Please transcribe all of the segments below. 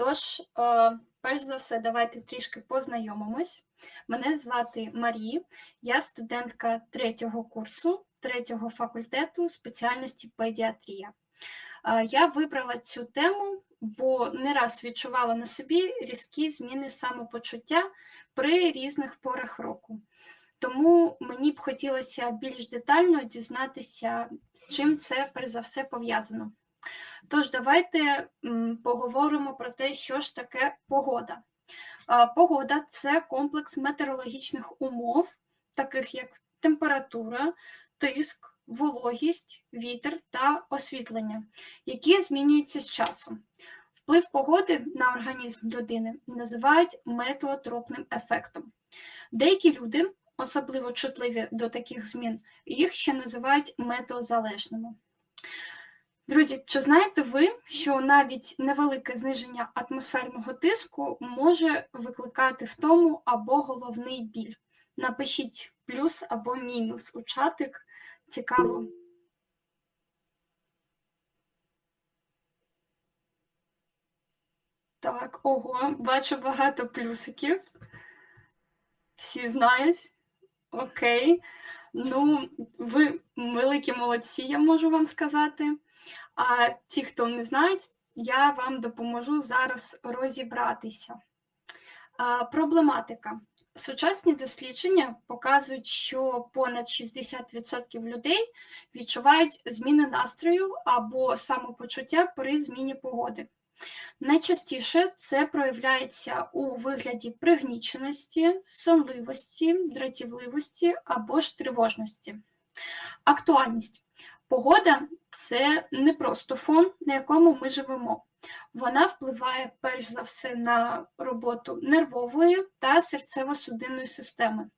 Тож, е, перш за все, давайте трішки познайомимось. Мене звати Марі, я студентка третього курсу, третього факультету спеціальності педіатрія. Е, Я вибрала цю тему, бо не раз відчувала на собі різкі зміни самопочуття при різних порах року. Тому мені б хотілося більш детально дізнатися, з чим це перш за все пов'язано. Тож, давайте поговоримо про те, що ж таке погода. Погода це комплекс метеорологічних умов, таких як температура, тиск, вологість, вітер та освітлення, які змінюються з часом. Вплив погоди на організм людини називають метеотропним ефектом. Деякі люди, особливо чутливі до таких змін, їх ще називають метеозалежними. Друзі, чи знаєте ви, що навіть невелике зниження атмосферного тиску може викликати втому або головний біль? Напишіть плюс або мінус у чатик. Цікаво. Так, ого, бачу багато плюсиків. Всі знають. Окей. Ну, ви великі молодці, я можу вам сказати. А ті, хто не знають, я вам допоможу зараз розібратися. А, Проблематика. Сучасні дослідження показують, що понад 60% людей відчувають зміни настрою або самопочуття при зміні погоди. Найчастіше це проявляється у вигляді пригніченості, сонливості, дратівливості або ж тривожності. Актуальність. Погода це не просто фон, на якому ми живемо. Вона впливає перш за все на роботу нервової та серцево-судинної системи,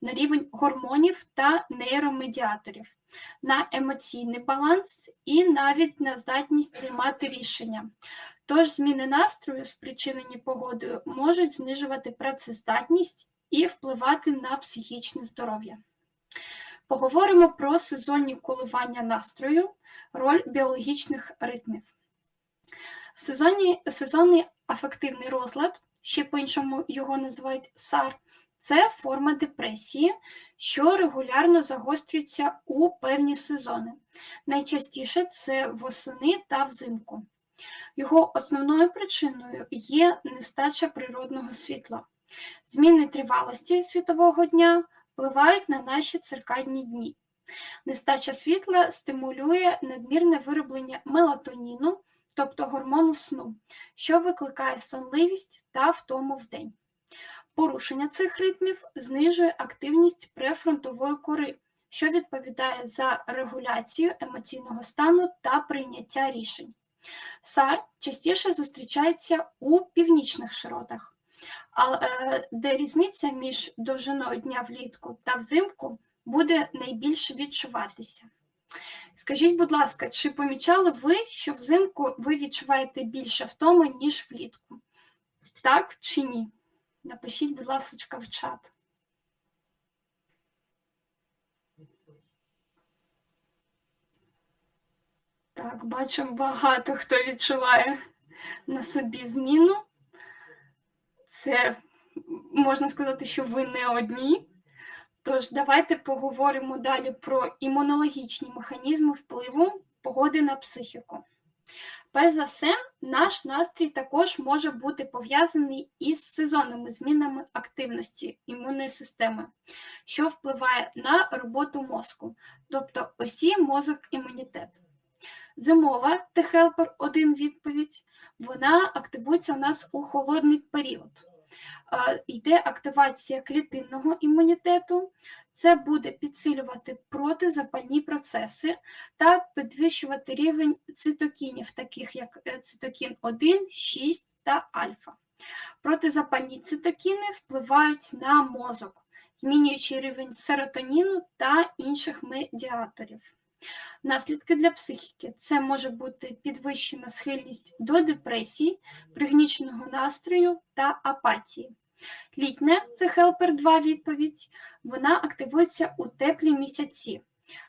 на рівень гормонів та нейромедіаторів, на емоційний баланс і навіть на здатність приймати рішення. Тож зміни настрою, спричинені погодою, можуть знижувати працездатність і впливати на психічне здоров'я. Поговоримо про сезонні коливання настрою, роль біологічних ритмів. Сезонні, сезонний афективний розлад, ще по-іншому його називають САР, це форма депресії, що регулярно загострюється у певні сезони. Найчастіше це восени та взимку. Його основною причиною є нестача природного світла. Зміни тривалості світового дня впливають на наші циркадні дні. Нестача світла стимулює надмірне вироблення мелатоніну, тобто гормону сну, що викликає сонливість та втому в день. Порушення цих ритмів знижує активність префронтової кори, що відповідає за регуляцію емоційного стану та прийняття рішень. САР частіше зустрічається у північних широтах, де різниця між довжиною дня влітку та взимку буде найбільше відчуватися. Скажіть, будь ласка, чи помічали ви, що взимку ви відчуваєте більше втоми, ніж влітку? Так чи ні? Напишіть, будь ласка, в чат. Так, бачу, багато хто відчуває на собі зміну. Це можна сказати, що ви не одні. Тож, давайте поговоримо далі про імунологічні механізми впливу погоди на психіку. Перш за все, наш настрій також може бути пов'язаний із сезонними змінами активності імунної системи, що впливає на роботу мозку, тобто осі мозок імунітет. Зимова Т-хелпер 1 відповідь, вона активується у нас у холодний період. Йде активація клітинного імунітету, це буде підсилювати протизапальні процеси та підвищувати рівень цитокінів, таких як е, цитокін 1, 6 та альфа. Протизапальні цитокіни впливають на мозок, змінюючи рівень серотоніну та інших медіаторів. Наслідки для психіки це може бути підвищена схильність до депресії, пригніченого настрою та апатії. Літня це Хелпер 2 відповідь, вона активується у теплі місяці,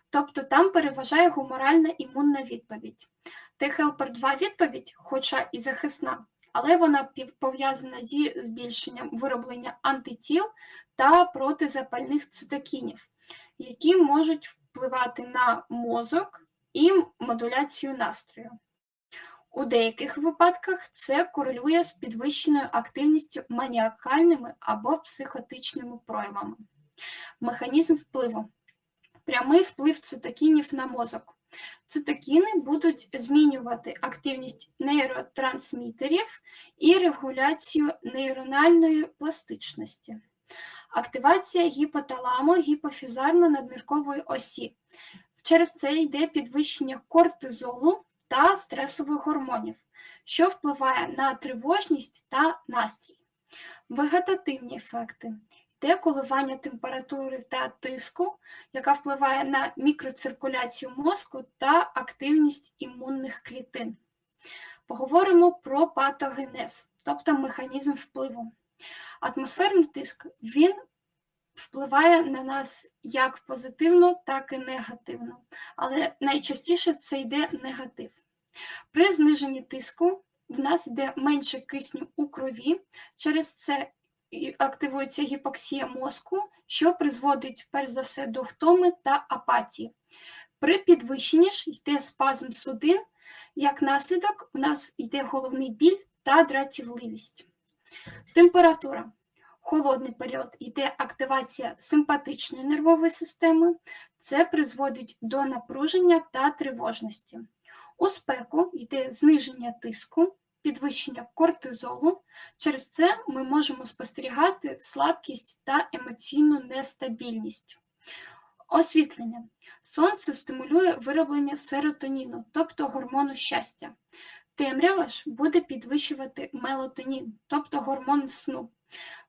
тобто там переважає гуморальна імунна відповідь. Т-Хелпер 2 відповідь, хоча і захисна, але вона пов'язана зі збільшенням вироблення антитіл та протизапальних цитокінів, які можуть впливати на мозок і модуляцію настрою. У деяких випадках це корелює з підвищеною активністю маніакальними або психотичними проявами. Механізм впливу. Прямий вплив цитокінів на мозок. Цитокіни будуть змінювати активність нейротрансмітерів і регуляцію нейрональної пластичності. Активація гіпоталамо гіпофізарно-надниркової осі. Через це йде підвищення кортизолу та стресових гормонів, що впливає на тривожність та настрій. Вегетативні ефекти йде коливання температури та тиску, яка впливає на мікроциркуляцію мозку та активність імунних клітин. Поговоримо про патогенез, тобто механізм впливу. Атмосферний тиск він впливає на нас як позитивно, так і негативно, але найчастіше це йде негатив. При зниженні тиску в нас йде менше кисню у крові, через це активується гіпоксія мозку, що призводить перш за все до втоми та апатії. При підвищенні ж йде спазм судин, як наслідок, у нас йде головний біль та дратівливість. Температура. Холодний період йде активація симпатичної нервової системи, це призводить до напруження та тривожності. У спеку йде зниження тиску, підвищення кортизолу. Через це ми можемо спостерігати слабкість та емоційну нестабільність. Освітлення. Сонце стимулює вироблення серотоніну, тобто гормону щастя. Темрява ж буде підвищувати мелатонін, тобто гормон сну.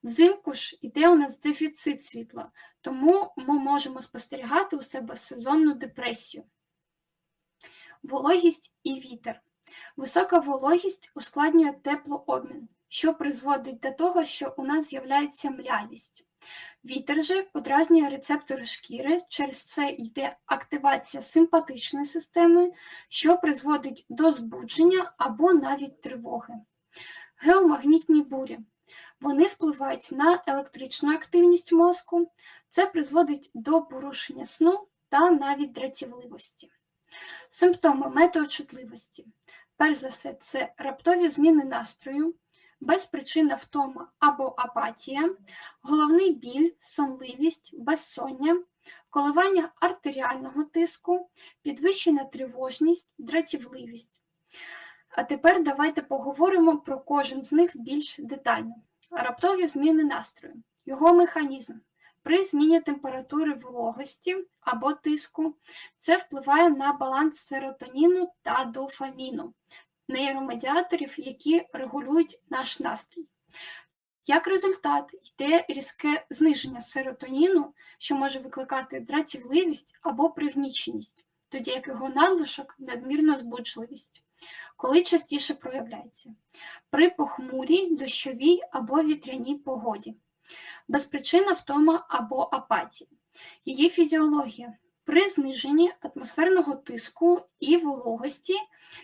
Взимку ж іде у нас дефіцит світла, тому ми можемо спостерігати у себе сезонну депресію. Вологість і вітер. Висока вологість ускладнює теплообмін, що призводить до того, що у нас з'являється млявість. Вітер же подразнює рецептори шкіри, через це йде активація симпатичної системи, що призводить до збудження або навіть тривоги. Геомагнітні бурі. Вони впливають на електричну активність мозку, це призводить до порушення сну та навіть дратівливості. Симптоми метеочутливості. Перш за все, це раптові зміни настрою, безпричинна втома або апатія, головний біль, сонливість, безсоння, коливання артеріального тиску, підвищена тривожність, дратівливість. А тепер давайте поговоримо про кожен з них більш детально. Раптові зміни настрою, його механізм. При зміні температури вологості або тиску це впливає на баланс серотоніну та дофаміну, нейромедіаторів, які регулюють наш настрій. Як результат, йде різке зниження серотоніну, що може викликати дратівливість або пригніченість, тоді як його надлишок надмірну збуджливість, коли частіше проявляється при похмурій, дощовій або вітряній погоді безпричинна втома або апатія. Її фізіологія. При зниженні атмосферного тиску і вологості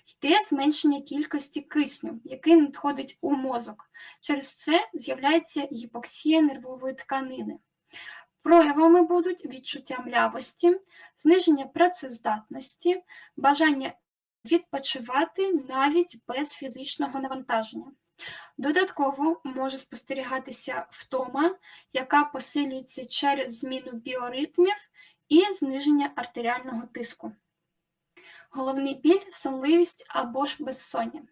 йде зменшення кількості кисню, який надходить у мозок. Через це з'являється гіпоксія нервової тканини. Проявами будуть відчуття млявості, зниження працездатності, бажання відпочивати навіть без фізичного навантаження. Додатково може спостерігатися втома, яка посилюється через зміну біоритмів і зниження артеріального тиску. Головний біль, сонливість або ж безсоння.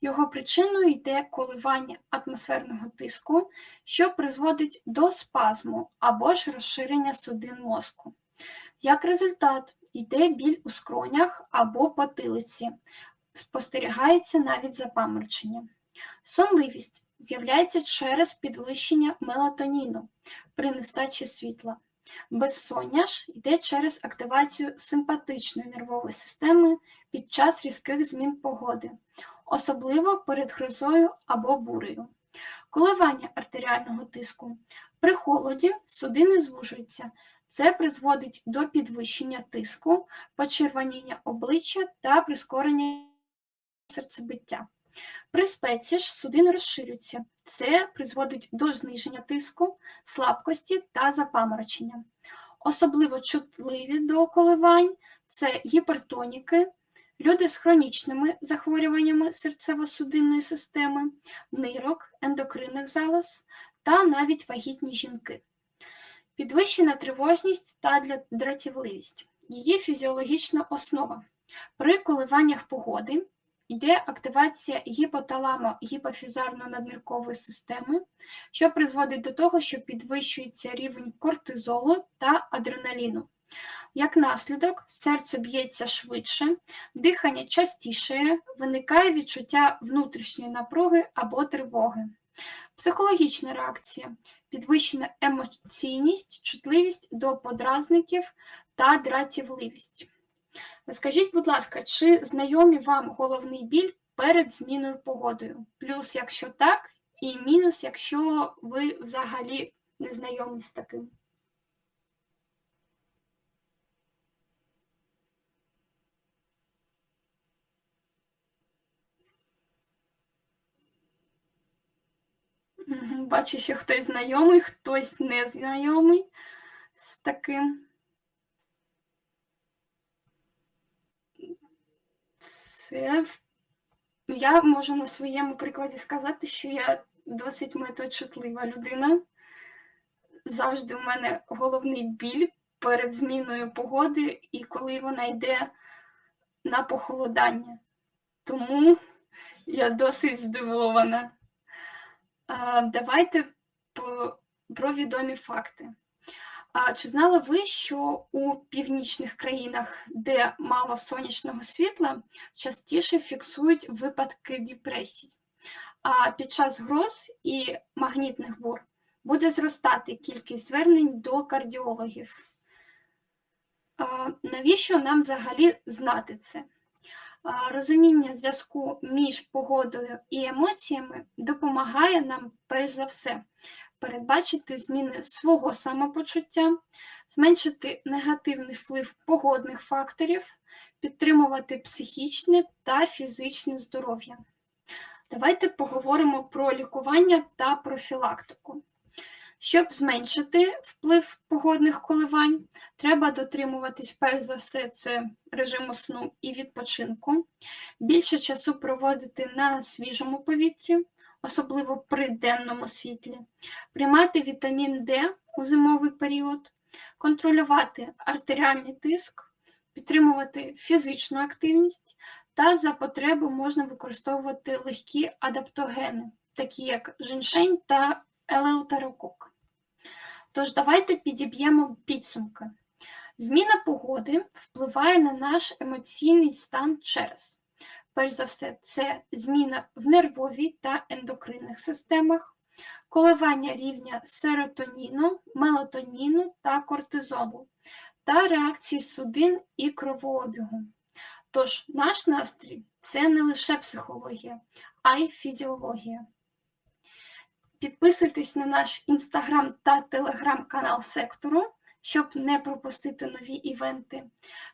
Його причиною йде коливання атмосферного тиску, що призводить до спазму або ж розширення судин мозку. Як результат, йде біль у скронях або потилиці, спостерігається навіть запаморочення. Сонливість з'являється через підвищення мелатоніну при нестачі світла. Безсоння ж йде через активацію симпатичної нервової системи під час різких змін погоди, особливо перед грозою або бурею. Коливання артеріального тиску. При холоді судини звужуються. Це призводить до підвищення тиску, почервоніння обличчя та прискорення серцебиття. При спеці ж судини розширюються. Це призводить до зниження тиску, слабкості та запаморочення. Особливо чутливі до коливань це гіпертоніки, люди з хронічними захворюваннями серцево-судинної системи, нирок, ендокринних залоз та навіть вагітні жінки. Підвищена тривожність та дратівливість. Її фізіологічна основа. При коливаннях погоди йде активація гіпоталамо гіпофізарно-надниркової системи, що призводить до того, що підвищується рівень кортизолу та адреналіну. Як наслідок, серце б'ється швидше, дихання частіше, виникає відчуття внутрішньої напруги або тривоги. Психологічна реакція, підвищена емоційність, чутливість до подразників та дратівливість. Скажіть, будь ласка, чи знайомі вам головний біль перед зміною погодою? Плюс, якщо так, і мінус, якщо ви взагалі не знайомі з таким? Бачу, що хтось знайомий, хтось незнайомий з таким. Це я можу на своєму прикладі сказати, що я досить меточутлива людина. Завжди в мене головний біль перед зміною погоди і коли вона йде на похолодання. Тому я досить здивована. Давайте про відомі факти. А чи знали ви, що у північних країнах, де мало сонячного світла, частіше фіксують випадки депресій? А під час гроз і магнітних бур буде зростати кількість звернень до кардіологів? А, навіщо нам взагалі знати це? Розуміння зв'язку між погодою і емоціями допомагає нам, перш за все, передбачити зміни свого самопочуття, зменшити негативний вплив погодних факторів, підтримувати психічне та фізичне здоров'я. Давайте поговоримо про лікування та профілактику. Щоб зменшити вплив погодних коливань, треба дотримуватись, перш за все, це режиму сну і відпочинку, більше часу проводити на свіжому повітрі, особливо при денному світлі, приймати вітамін Д у зимовий період, контролювати артеріальний тиск, підтримувати фізичну активність та за потреби можна використовувати легкі адаптогени, такі як женьшень та елеутерокок. Тож давайте підіб'ємо підсумки. Зміна погоди впливає на наш емоційний стан через перш за все, це зміна в нервовій та ендокринних системах, коливання рівня серотоніну, мелатоніну та кортизолу та реакції судин і кровообігу. Тож наш настрій це не лише психологія, а й фізіологія. Підписуйтесь на наш інстаграм та телеграм-канал сектору щоб не пропустити нові івенти.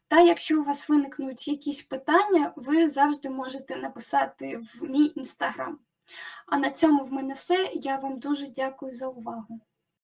Та якщо у вас виникнуть якісь питання, ви завжди можете написати в мій інстаграм. А на цьому в мене все. Я вам дуже дякую за увагу.